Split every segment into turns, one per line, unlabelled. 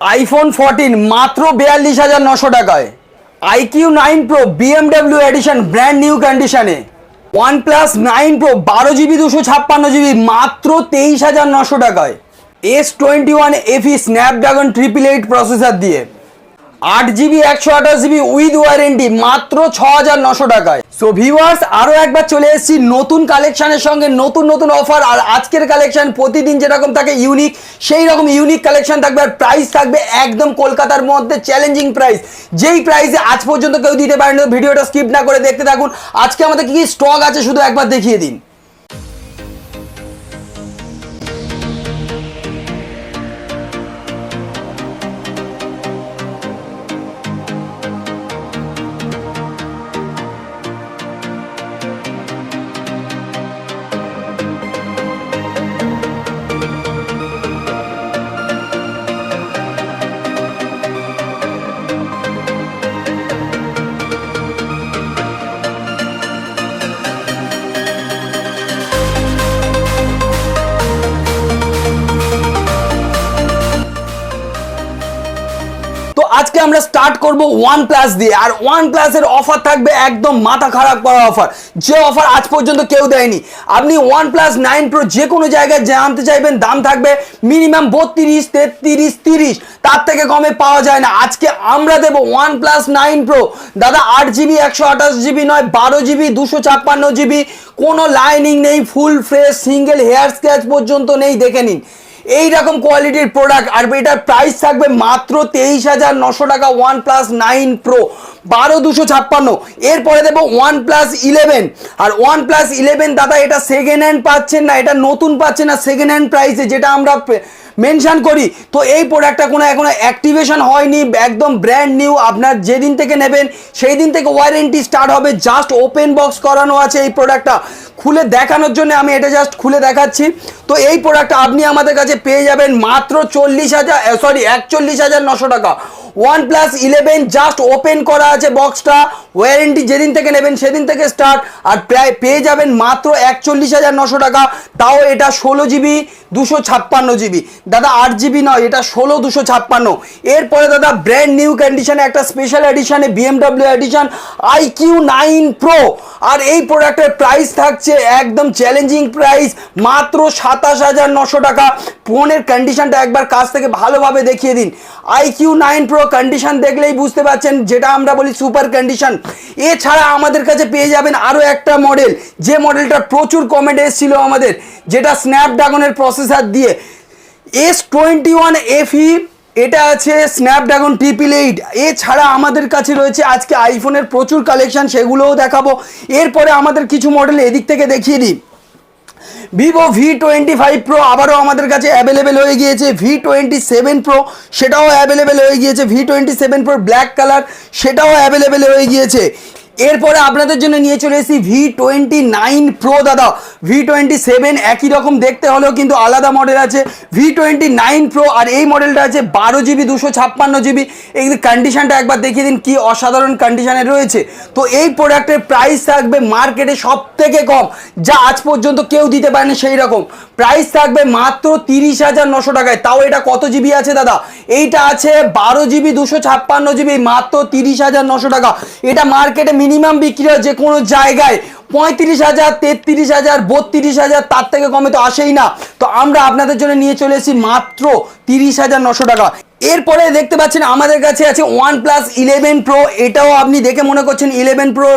IPhone fourteen মাত্র বিয়াল্লিশ হাজার নশো টাকায়। IQOO nine pro BMW edition brand new কন্ডিশনে ওয়ান প্লাস নাইন প্রো বারো জিবি দুশো ছাপ্পান্ন জিবি মাত্র তেইশ হাজার নশো টাকায়। S twenty one FE Snapdragon triple eight processor দিয়ে। আট জিবি, একশো আঠাশ জিবি উইথ ওয়ারেন্টি মাত্র ছ হাজার নশো টাকায়। সো ভিউয়ার্স আরও একবার চলে এসেছি নতুন কালেকশনের সঙ্গে, নতুন নতুন অফার আর আজকের কালেকশন প্রতিদিন যেরকম থাকে ইউনিক সেই রকম ইউনিক কালেকশন থাকবে আর প্রাইস থাকবে একদম কলকাতার মধ্যে চ্যালেঞ্জিং প্রাইস যেই প্রাইসে আজ পর্যন্ত কেউ দিতে পারেনি ভিডিওটা স্কিপ না করে দেখতে থাকুন। আজকে আমাদের কি কি স্টক আছে, শুধু একবার দেখিয়ে দিন। আমরা স্টার্ট করব ওয়ান প্লাস দিয়ে। আর ওয়ান প্লাসের অফার থাকবে একদম মাথা খারাপ করা অফার যে অফার আজ পর্যন্ত কেউ দেয়নি। আপনি ওয়ান প্লাস নাইন প্রো যে কোনো জায়গায় জানতে চাইবেন, দাম থাকবে মিনিমাম বত্রিশ, তেত্রিশ, তিরিশ। তার থেকে কমে পাওয়া যায় না। আজকে আমরা দেব ওয়ান প্লাস নাইন প্রো দাদা, আট জিবি, একশো আঠাশ জিবি নয়, বারো জিবি, দুশো ছাপ্পান্ন জিবি। কোনো লাইনিং নেই full fresh single hair scratch পর্যন্ত নেই, দেখে নিন। এই রকম কোয়ালিটির প্রোডাক্ট, আর এটার প্রাইস থাকবে মাত্র তেইশ হাজার নশো টাকা ওয়ান প্লাস নাইন প্রো বারো দুশো ছাপ্পান্ন। এরপরে দেবো ওয়ান প্লাস ইলেভেন আর ওয়ান প্লাস ইলেভেন দাদা, এটা সেকেন্ড হ্যান্ড পাচ্ছেন না, এটা নতুন পাচ্ছেন না সেকেন্ড হ্যান্ড প্রাইসে যেটা আমরা মেনশন করি। তো এই প্রোডাক্টটা কোনো এখনও অ্যাক্টিভেশন হয়নি, একদম ব্র্যান্ড নিউ আপনার যেদিন থেকে নেবেন সেই দিন থেকে ওয়ারেন্টি স্টার্ট হবে। জাস্ট ওপেন বক্স করানো আছে এই প্রোডাক্টটা খুলে দেখানোর জন্য আমি এটা জাস্ট খুলে দেখাচ্ছি। তো এই প্রোডাক্টটা আপনি আমাদের কাছে পেয়ে যাবেন মাত্র চল্লিশ হাজার সরি একচল্লিশ হাজার নশো টাকা। One plus eleven just open করা আছে বক্সটা ওয়ারেন্টি যেদিন থেকে নেবেন সেদিন থেকে স্টার্ট আর প্রায় পেয়ে যাবেন মাত্র একচল্লিশ হাজার নশো টাকা, তাও এটা ষোলো জিবি দুশো ছাপ্পান্ন জিবি দাদা, আট জিবি নয়, এটা ষোলো, দুশো ছাপ্পান্ন। এরপরে দাদা ব্র্যান্ড নিউ কন্ডিশনে একটা special এডিশনে BMW edition iQOO nine pro আর এই প্রোডাক্টের প্রাইস থাকছে একদম চ্যালেঞ্জিং প্রাইস মাত্র সাতাশ হাজার নশো টাকা। ফোনের কন্ডিশনটা একবার কাছ থেকে ভালোভাবে দেখিয়ে দিন। IQOO nine pro condition দেখলেই বুঝতে পারছেন যেটা আমরা বলি সুপার কন্ডিশন এছাড়া আমাদের কাছে পেয়ে যাবেন আরও একটা মডেল যে মডেলটা প্রচুর কমেন্ট এসেছিল আমাদের, যেটা স্ন্যাপড্রাগনের প্রসেসর দিয়ে। এস টোয়েন্টি ওয়ান এফি এটা আছে স্ন্যাপড্রাগন ট্রিপল এইট এছাড়া আমাদের কাছে রয়েছে আজকে আইফোনের প্রচুর কালেকশান সেগুলোও দেখাবো। এরপরে আমাদের কিছু মডেল এদিক থেকে দেখিয়ে দিই। Vivo V twenty five pro আবারও আমাদের কাছে অ্যাভেলেবেল হয়ে গিয়েছে। ভি টোয়েন্টি সেভেন প্রো সেটাও অ্যাভেলেবেল হয়ে গিয়েছে। V twenty seven pro black colour সেটাও অ্যাভেলেবেল হয়ে গিয়েছে। এরপরে আপনাদের জন্য নিয়ে চলে এসেছি ভি টোয়েন্টি নাইন প্রো দাদা। ভি টোয়েন্টি সেভেন একই রকম দেখতে হলেও কিন্তু আলাদা মডেল আছে। ভি টোয়েন্টি নাইন প্রো আর এই মডেলটা আছে বারো জিবি, দুশো ছাপ্পান্ন জিবি। এই কন্ডিশনটা একবার দেখিয়ে দিন, কি অসাধারণ কন্ডিশনে রয়েছে। তো এই প্রোডাক্টের প্রাইস থাকবে মার্কেটে সব থেকে কম, যা আজ পর্যন্ত কেউ দিতে পারেনি সেই রকম প্রাইস থাকবে মাত্র তিরিশ হাজার নশো টাকায়। তাও এটা কত জিবি আছে দাদা? এইটা আছে বারো জিবি, দুশো ছাপ্পান্ন জিবি, মাত্র তিরিশ হাজার নশো টাকা। এটা মার্কেটে মিনিমাম বিক্রি হয় যে কোনো জায়গায়। পঁয়ত্রিশ হাজার, তেত্রিশ হাজার, বত্রিশ হাজার, তার থেকে কমে তো আসেই না। তো আমরা আপনাদের জন্য নিয়ে চলে এসেছি মাত্র তিরিশ হাজার নশো টাকা। এরপরে দেখতে পাচ্ছেন আমাদের কাছে আছে ওয়ান প্লাস ইলেভেন প্রো এটাও আপনি দেখে মনে করছেন ইলেভেন প্রো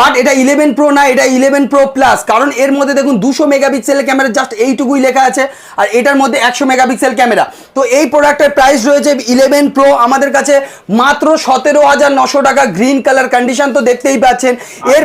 বাট এটা ইলেভেন প্রো না এটা ইলেভেন প্রো প্লাস কারণ এর মধ্যে দেখুন দুশো মেগাপিক্সেলের ক্যামেরা জাস্ট এইটুকুই লেখা আছে আর এটার মধ্যে একশো মেগাপিক্সেল ক্যামেরা। তো এই প্রোডাক্টের প্রাইস রয়েছে ইলেভেন প্রো আমাদের কাছে মাত্র সতেরো হাজার নশো টাকা গ্রিন কালার কন্ডিশন তো দেখতেই পাচ্ছেন। এর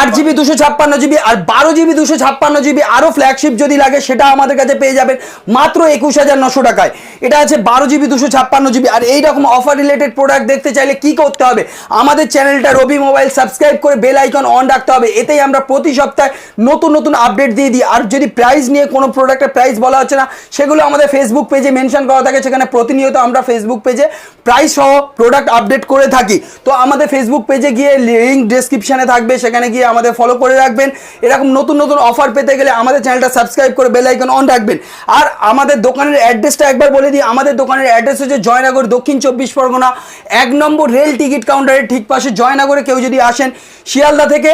আট জিবি দুশো ছাপ্পান্ন জিবি আর বারো জিবি দুশো ছাপ্পান্ন জিবি আরও ফ্ল্যাগশিপ যদি লাগে সেটা আমাদের কাছে পেয়ে যাবেন মাত্র একুশ হাজার নশো টাকায়। এটা আছে বারো জিবি দুশো ছাপ্পান্ন জিবি। আর এইরকম অফার রিলেটেড প্রোডাক্ট দেখতে চাইলে কি করতে হবে? আমাদের চ্যানেলটা রবি মোবাইল সাবস্ক্রাইব করে বেল আইকন অন রাখতে হবে। এতেই আমরা প্রতি সপ্তাহে নতুন নতুন আপডেট দিয়ে দিই। আর যদি প্রাইস নিয়ে কোনো প্রোডাক্টের প্রাইস বলা হচ্ছে না, সেগুলো আমাদের ফেসবুক পেজে মেনশন করা থাকে। সেখানে প্রতিনিয়ত আমরা ফেসবুক পেজে প্রাইস সহ প্রোডাক্ট আপডেট করে থাকি। তো আমাদের ফেসবুক পেজে গিয়ে লিঙ্ক ডেসক্রিপশনে থাকবে। সেখানে গিয়ে আমাদের ফলো করে রাখবেন। এরকম নতুন নতুন অফার পেতে গেলে আমাদের চ্যানেলটা সাবস্ক্রাইব করে বেল আইকন অন রাখবেন। আর আমাদের দোকানের অ্যাড্রেসটা একবার বলে দিই। আমাদের দোকানের অ্যাড্রেস অ্যাড্রেস হচ্ছে জয়নগর, দক্ষিণ চব্বিশ পরগনা। এক নম্বর রেল টিকিট কাউন্টারের ঠিক পাশে জয়নগরে কেউ যদি আসেন, শিয়ালদা থেকে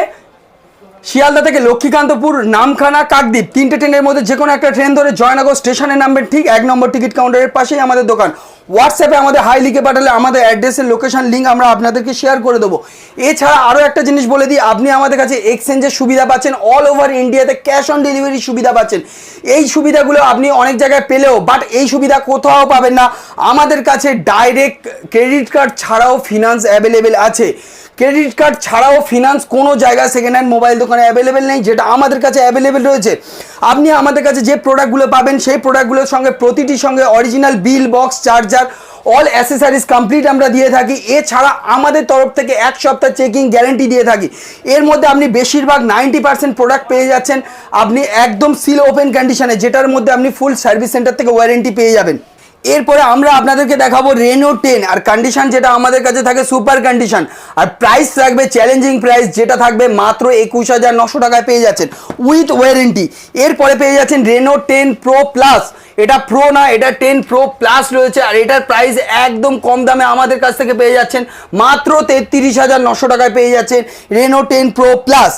শিয়ালদা থেকে লক্ষ্মীকান্তপুর, নামখানা, কাকদ্বীপ, তিনটে ট্রেনের মধ্যে যে কোনো একটা ট্রেন ধরে জয়নগর স্টেশনে নামবেন। ঠিক এক নম্বর টিকিট কাউন্টারের পাশেই আমাদের দোকান। হোয়াটসঅ্যাপে আমাদের হাই লিখে পাঠালে আমাদের অ্যাড্রেসের লোকেশন লিঙ্ক আমরা আপনাদেরকে শেয়ার করে দেবো। এছাড়া আরও একটা জিনিস বলে দিই, আপনি আমাদের কাছে এক্সচেঞ্জের সুবিধা পাচ্ছেন। অল ওভার ইন্ডিয়াতে ক্যাশ অন ডেলিভারি সুবিধা পাচ্ছেন। এই সুবিধাগুলো আপনি অনেক জায়গায় পেলেও, বাট এই সুবিধা কোথাও পাবেন না। আমাদের কাছে ডাইরেক্ট ক্রেডিট কার্ড ছাড়াও ফিনান্স অ্যাভেলেবেল আছে। ক্রেডিট কার্ড ছাড়াও ফিনান্স কোনো জায়গায় সেকেন্ড হ্যান্ড মোবাইল দোকানে অ্যাভেলেবেল নেই, যেটা আমাদের কাছে অ্যাভেলেবেল রয়েছে। আপনি আমাদের কাছে যে প্রোডাক্টগুলো পাবেন, সেই প্রোডাক্টগুলোর সঙ্গে প্রতিটির সঙ্গে original bill box charger all accessories complete আমরা দিয়ে থাকি। এছাড়া আমাদের তরফ থেকে এক সপ্তাহ চেকিং গ্যারেন্টি দিয়ে থাকি। এর মধ্যে আপনি বেশিরভাগ নাইনটি পার্সেন্ট প্রোডাক্ট পেয়ে যাচ্ছেন। আপনি একদম সিল ওপেন কন্ডিশনে যেটার মধ্যে আপনি ফুল সার্ভিস সেন্টার থেকে ওয়ারেন্টি পেয়ে যাবেন। এরপরে আমরা আপনাদেরকে দেখাবো রেনো টেন আর কন্ডিশন যেটা আমাদের কাছে থাকে সুপার কন্ডিশন আর প্রাইস থাকবে চ্যালেঞ্জিং প্রাইস যেটা থাকবে মাত্র একুশ হাজার নশো টাকায় পেয়ে যাচ্ছেন। উইথ ওয়ারেন্টি এরপরে পেয়ে যাচ্ছেন রেনো টেন প্রো প্লাস এটা প্রো না, এটা টেন প্রো প্লাস রয়েছে আর এটার প্রাইস একদম কম দামে আমাদের কাছ থেকে পেয়ে যাচ্ছেন। মাত্র তেত্রিশ হাজার নশো টাকায় পেয়ে যাচ্ছেন রেনো টেন প্রো প্লাস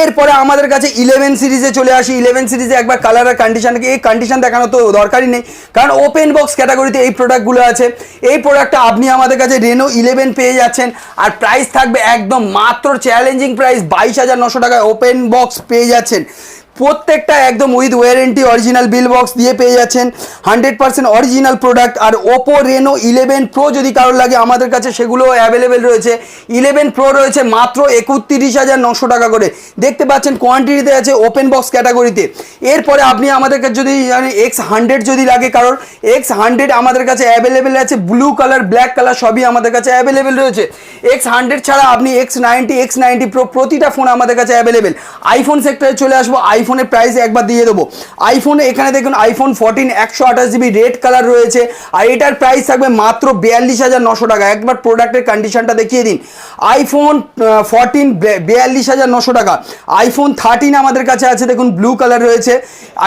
এরপরে আমাদের কাছে ইলেভেন সিরিজে চলে আসি। ইলেভেন সিরিজে একবার কালার আর কন্ডিশন এই কন্ডিশন দেখানো তো দরকারই নেই। কারণ ওপেন বক্স ক্যাটাগরিতে এই প্রোডাক্টগুলো আছে। এই প্রোডাক্টটা আপনি আমাদের কাছে রেনো ইলেভেন পেয়ে যাচ্ছেন। আর প্রাইস থাকবে একদম মাত্র চ্যালেঞ্জিং প্রাইস বাইশ হাজার নশো টাকায় ওপেন বক্স পেয়ে যাচ্ছেন। প্রত্যেকটা একদম with warranty original bill box দিয়ে পেয়ে যাচ্ছেন। হান্ড্রেড পার্সেন্ট অরিজিনাল প্রোডাক্ট আর ওপো রেনো ইলেভেন প্রো যদি কারোর লাগে আমাদের কাছে সেগুলো অ্যাভেলেবেল রয়েছে। ইলেভেন প্রো রয়েছে মাত্র একত্রিশ হাজার নশো টাকা করে। দেখতে পাচ্ছেন কোয়ান্টিটিতে আছে ওপেন বক্স ক্যাটাগরিতে এরপরে আপনি আমাদের কাছে যদি এক্স হান্ড্রেড যদি লাগে কারোর এক্স হান্ড্রেড আমাদের কাছে অ্যাভেলেবেল আছে। ব্লু কালার ব্ল্যাক কালার সবই আমাদের কাছে অ্যাভেলেবেল রয়েছে। এক্স হান্ড্রেড ছাড়া আপনি X ninety X ninety pro প্রতিটা ফোন আমাদের কাছে অ্যাভেলেবেল আইফোন সেক্টরে চলে আসব। আইফোনের প্রাইস একবার দিয়ে দেবো। আইফোনে এখানে দেখুন আইফোন ফোরটিন একশো আঠাশ জিবি রেড কালার রয়েছে। আর এটার প্রাইস থাকবে মাত্র বিয়াল্লিশ হাজার নশো টাকা। একবার প্রোডাক্টের কন্ডিশনটা দেখিয়ে দিন। আইফোন ফোরটিন বিয়াল্লিশ হাজার নশো টাকা। আইফোন থার্টিন আমাদের কাছে আছে, দেখুন ব্লু কালার রয়েছে।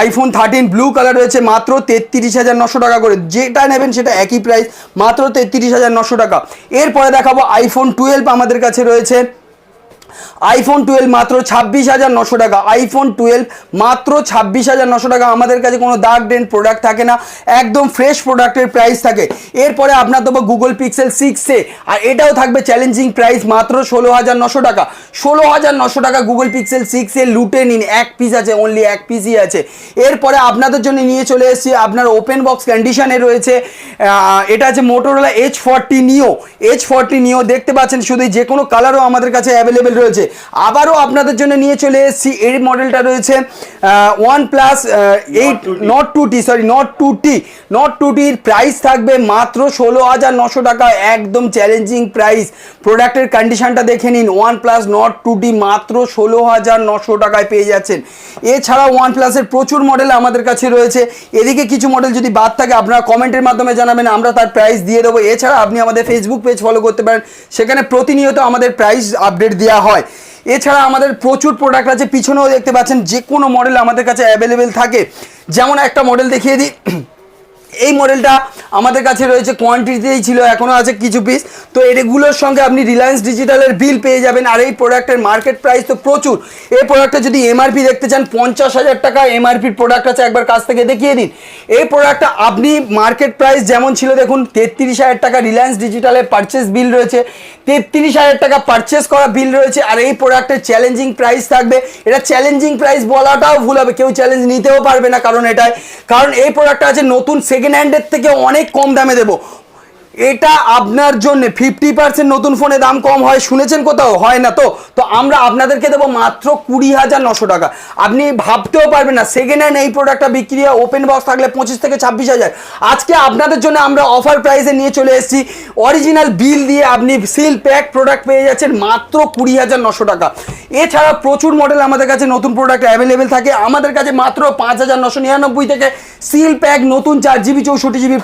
আইফোন থার্টিন ব্লু কালার রয়েছে, মাত্র তেত্রিশ হাজার নশো টাকা করে। যেটা নেবেন সেটা একই প্রাইস মাত্র তেত্রিশ হাজার নশো টাকা। এরপরে দেখাবো আইফোন টুয়েলভ আমাদের কাছে রয়েছে। আইফোন টুয়েলভ মাত্র ছাব্বিশ হাজার নশো টাকা। আইফোন টুয়েলভ মাত্র ছাব্বিশ হাজার নশো টাকা। আমাদের কাছে কোনো দাগ ডেন্ট প্রোডাক্ট থাকে না। একদম ফ্রেশ প্রোডাক্টের প্রাইস থাকে। এরপরে আপনার দেবো গুগল পিক্সেল সিক্সে আর এটাও থাকবে চ্যালেঞ্জিং প্রাইস মাত্র ষোলো হাজার নশো টাকা। ষোলো হাজার নশো টাকা গুগল পিক্সেল সিক্সে লুটে নিন। এক পিস আছে অনলি এক পিসই আছে। এরপরে আপনাদের জন্য নিয়ে চলে এসেছি। আপনার ওপেন বক্স কন্ডিশনে রয়েছে। এটা আছে Motorola H forty Neo H forty Neo দেখতে পাচ্ছেন। শুধু যে কোনো কালারও আমাদের কাছে অ্যাভেলেবেল রয়েছে। আবারও আপনাদের জন্য নিয়ে চলে এসেছি। এই মডেলটা রয়েছে OnePlus eight Nord two T sorry Nord two T Nord two টির প্রাইস থাকবে মাত্র ষোলো হাজার নশো টাকা একদম চ্যালেঞ্জিং প্রাইস প্রোডাক্টের কন্ডিশনটা দেখে নিন OnePlus Nord two T মাত্র ষোলো হাজার নশো টাকায় পেয়ে যাচ্ছেন। এছাড়া ওয়ান প্লাসের প্রচুর মডেল আমাদের কাছে রয়েছে। এদিকে কিছু মডেল যদি বাদ থাকে আপনারা কমেন্টের মাধ্যমে জানাবেন আমরা তার প্রাইস দিয়ে দেবো। এছাড়া আপনি আমাদের ফেসবুক পেজ ফলো করতে পারেন। সেখানে প্রতিনিয়ত আমাদের প্রাইস আপডেট দেওয়া হয়। এছাড়া আমাদের প্রচুর প্রোডাক্ট আছে। পিছনেও দেখতে পাচ্ছেন যে কোনো মডেল আমাদের কাছে অ্যাভেলেবেল থাকে। যেমন একটা মডেল দেখিয়ে দিই। এই মডেলটা আমাদের কাছে রয়েছে কোয়ান্টিটিতেই ছিল এখনও আছে কিছু পিস তো এগুলোর সঙ্গে আপনি রিলায়েন্স ডিজিটালের বিল পেয়ে যাবেন, আর এই প্রোডাক্টের মার্কেট প্রাইস তো প্রচুর। এই প্রোডাক্টটা যদি এমআরপি দেখতে চান, পঞ্চাশ হাজার টাকা এমআরপির প্রোডাক্ট আছে, একবার কাছ থেকে দেখিয়ে দিন। এই প্রোডাক্টটা আপনি মার্কেট প্রাইস যেমন ছিল, দেখুন, তেত্রিশ হাজার টাকা রিলায়েন্স ডিজিটালের পারচেস বিল রয়েছে। তেত্রিশ হাজার টাকা পারচেস করা বিল রয়েছে, আর এই প্রোডাক্টের চ্যালেঞ্জিং প্রাইস থাকবে। এটা চ্যালেঞ্জিং প্রাইস বলাটাও ভুল হবে, কেউ চ্যালেঞ্জ নিতেও পারবে না কারণ এটাই। কারণ এই প্রোডাক্টটা আছে নতুন সেকেন্ড হ্যান্ডের থেকে অনেক কম দামে দেবো। এটা আপনার জন্য ফিফটি পার্সেন্ট নতুন ফোনে দাম কম হয়, শুনেছেন কোথাও? হয় না তো? তো আমরা আপনাদেরকে দেবো মাত্র কুড়ি হাজার নশো টাকা। আপনি ভাবতেও পারবেন না সেকেন্ড হ্যান্ড এই প্রোডাক্টটা বিক্রি হয় ওপেন বক্স থাকলে পঁচিশ থেকে ছাব্বিশ হাজার। আজকে আপনাদের জন্য আমরা অফার প্রাইসে নিয়ে চলে এসেছি। অরিজিনাল বিল দিয়ে আপনি সিল প্যাক প্রোডাক্ট পেয়ে যাচ্ছেন মাত্র কুড়ি হাজার নশো টাকা। এছাড়া প্রচুর মডেল আমাদের কাছে নতুন প্রোডাক্ট অ্যাভেলেবেল থাকে। আমাদের কাছে মাত্র পাঁচ হাজার নশো নিরানব্বই থেকে সিল প্যাক নতুন চার জিবি চৌষট্টি জিবি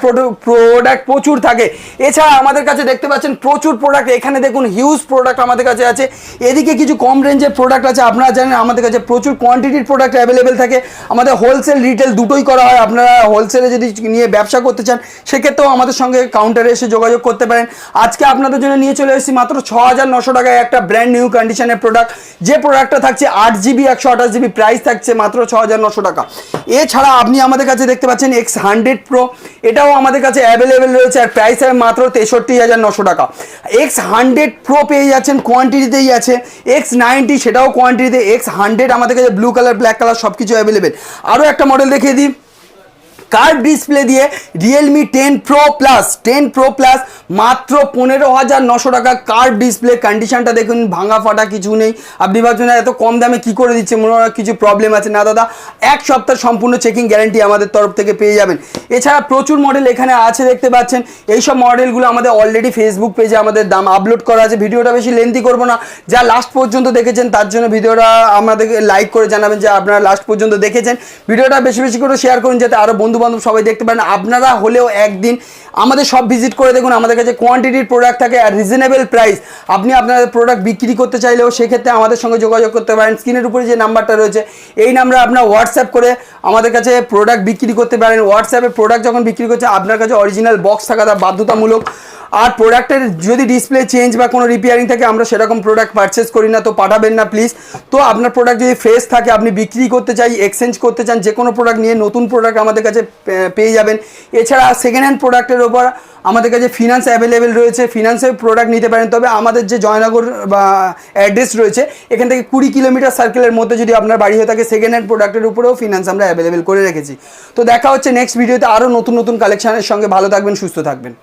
প্রোডাক্ট প্রচুর থাকে। এছাড়া আমাদের কাছে দেখতে পাচ্ছেন প্রচুর প্রোডাক্ট এখানে দেখুন হিউজ প্রোডাক্ট আমাদের কাছে আছে। এদিকে কিছু কম রেঞ্জের প্রোডাক্ট আছে। আপনারা জানেন আমাদের কাছে প্রচুর কোয়ান্টিটির প্রোডাক্ট অ্যাভেলেবেল থাকে। আমাদের হোলসেল রিটেল দুটোই করা হয়। আপনারা হোলসেলে যদি নিয়ে ব্যবসা করতে চান, সেক্ষেত্রেও আমাদের সঙ্গে কাউন্টারে এসে যোগাযোগ করতে পারেন। আজকে আপনাদের জন্য নিয়ে চলে এসেছি মাত্র ছ হাজার নশো টাকায় একটা ব্র্যান্ড নিউ কন্ডিশনের প্রোডাক্ট যে প্রোডাক্টটা থাকছে আট জিবি একশো আঠাশ জিবি প্রাইস থাকছে মাত্র ছ হাজার নশো টাকা। এছাড়া আপনি আমাদের কাছে দেখতে পাচ্ছেন এক্স হান্ড্রেড প্রো এটাও আমাদের কাছে অ্যাভেলেবেল রয়েছে। আর প্রাইস হবে মাত্র তেষট্টি হাজার নশো টাকা। এক্স হান্ড্রেড প্রো পেয়ে যাচ্ছেন কোয়ান্টিটিতেই আছে। এক্স নাইনটি সেটাও কোয়ান্টিটিতে এক্স হান্ড্রেড আমাদের কাছে ব্লু কালার ব্ল্যাক কালার সব কিছু অ্যাভেলেবেল আরও একটা মডেল দেখিয়ে দিই। কার্ভ ডিসপ্লে দিয়ে Realme ten pro plus ten pro plus মাত্র পনেরো হাজার নশো টাকা কার্ভ ডিসপ্লে কন্ডিশনটা দেখুন, ভাঙা ফাটা কিছু নেই। আপনি ভাবছেন এত কম দামে কি করে দিচ্ছে? মনে হয় কিছু প্রবলেম আছে। না, দাদা, এক সপ্তাহ সম্পূর্ণ চেকিং গ্যারান্টি আমাদের তরফ থেকে পেয়ে যাবেন। এছাড়া প্রচুর মডেল এখানে আছে, দেখতে পাচ্ছেন। এইসব মডেলগুলো আমাদের অলরেডি ফেসবুক পেজে আমাদের দাম আপলোড করা আছে। ভিডিওটা বেশি লেন্থি করব না। যা লাস্ট পর্যন্ত দেখেছেন, তার জন্য ভিডিওটা আমাদেরকে লাইক করে জানাবেন। যে আপনারা লাস্ট পর্যন্ত দেখেছেন, ভিডিওটা বেশি বেশি করে শেয়ার করুন, যাতে আরও বন্ধু বান্ধব সবাই দেখতে পারেন। আপনারা হলেও একদিন আমাদের সব ভিজিট করে দেখুন, আমাদের কাছে কোয়ান্টিটির প্রোডাক্ট থাকে আর রিজনেবল প্রাইস আপনি আপনাদের প্রোডাক্ট বিক্রি করতে চাইলেও সেক্ষেত্রে আমাদের সঙ্গে যোগাযোগ করতে পারেন। স্ক্রিনের উপরে যে নাম্বারটা রয়েছে, এই নাম্বারে আপনার হোয়াটসঅ্যাপ করে আমাদের কাছে প্রোডাক্ট বিক্রি করতে পারেন। হোয়াটসঅ্যাপে প্রোডাক্ট যখন বিক্রি করছে, আপনার কাছে অরিজিনাল বক্স থাকাটা বাধ্যতামূলক। আর প্রোডাক্টের যদি ডিসপ্লে চেঞ্জ বা কোনো রিপেয়ারিং থাকে, আমরা সেরকম প্রোডাক্ট পারচেস করি না, তো পাঠাবেন না প্লিজ তো আপনার প্রোডাক্ট যদি ফ্রেশ থাকে, আপনি বিক্রি করতে চাই এক্সচেঞ্জ করতে চান যে কোনো প্রোডাক্ট নিয়ে নতুন প্রোডাক্ট আমাদের কাছে পেয়ে যাবেন। এছাড়া সেকেন্ড হ্যান্ড প্রোডাক্টের ওপর আমাদের কাছে ফিনান্স অ্যাভেলেবেল রয়েছে। ফিনান্সের প্রোডাক্ট নিতে পারেন। তবে আমাদের যে জয়নগর, বা অ্যাড্রেস রয়েছে, এখান থেকে কুড়ি কিলোমিটার সার্কেলের মধ্যে যদি আপনার বাড়ি হয়ে থাকে সেকেন্ড হ্যান্ড প্রোডাক্টের উপরেও ফিনান্স আমরা অ্যাভেলেবেল করে রেখেছি। তো দেখা হচ্ছে নেক্সট ভিডিওতে আরও নতুন নতুন কালেকশানের সঙ্গে। ভালো থাকবেন, সুস্থ থাকবেন।